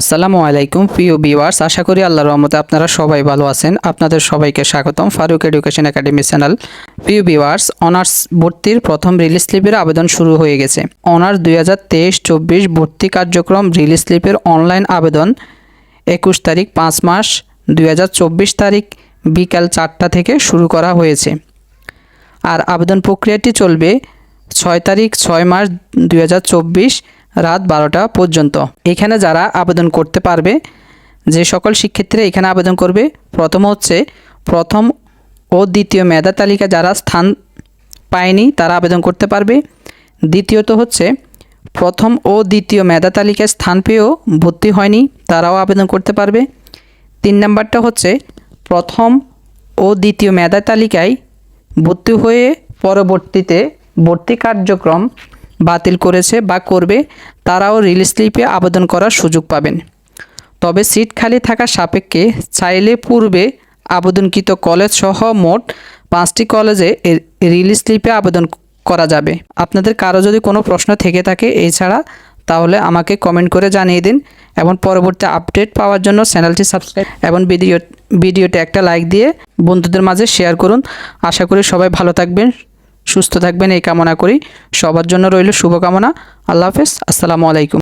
আসসালামু আলাইকুম, প্রিয় ভিউয়ার্স আশা করি আল্লাহ রহমতে আপনারা সবাই ভালো আছেন। আপনাদের সবাইকে স্বাগতম ফারুক এডুকেশন একাডেমি চ্যানেল প্রিয় ভিউয়ার্স অনার্স ভর্তির প্রথম রিলিজ স্লিপের আবেদন শুরু হয়ে গেছে। অনার্স দুই হাজার তেইশ চব্বিশ ভর্তি কার্যক্রম রিলিজ স্লিপের অনলাইন আবেদন একুশ তারিখ পাঁচ মাস, দুই হাজার চব্বিশ তারিখ বিকাল চারটা থেকে শুরু করা হয়েছে। আর আবেদন প্রক্রিয়াটি চলবে ছয় তারিখ ছয় মাস, দুই হাজার চব্বিশ রাত বারোটা পর্যন্ত। এখানে যারা আবেদন করতে পারবে, যে সকল শিক্ষার্থীরা এখানে আবেদন করবে, প্রথম হচ্ছে প্রথম ও দ্বিতীয় মেধা তালিকা যারা স্থান পায়নি, তারা আবেদন করতে পারবে। দ্বিতীয়ত হচ্ছে প্রথম ও দ্বিতীয় মেধা তালিকায় স্থান পেয়েও ভর্তি হয়নি, তারাও আবেদন করতে পারবে। তিন নাম্বারটা হচ্ছে প্রথম ও দ্বিতীয় মেধা তালিকায় ভর্তি হয়ে পরবর্তীতে ভর্তি কার্যক্রম বাতিল করেছে বা করবে, তারাও রিলিজ স্লিপে আবেদন করার সুযোগ পাবেন। তবে সিট খালি থাকা সাপেক্ষে চাইলে পূর্বে আবেদনকৃত কলেজ সহ মোট পাঁচটি কলেজে রিলিজ স্লিপে আবেদন করা যাবে। আপনাদের কারও যদি কোনো প্রশ্ন থেকে থাকে এছাড়া, তাহলে আমাকে কমেন্ট করে জানিয়ে দিন এবং পরবর্তী আপডেট পাওয়ার জন্য চ্যানেলটি সাবস্ক্রাইব এবং ভিডিও, ভিডিওতে একটা লাইক দিয়ে বন্ধুদের মাঝে শেয়ার করুন। আশা করি সবাই ভালো থাকবেন। সুস্থ থাকবেন এই কামনা করি। সবার জন্য রইল শুভকামনা। আল্লাহ হাফেজ। আসসালামু আলাইকুম।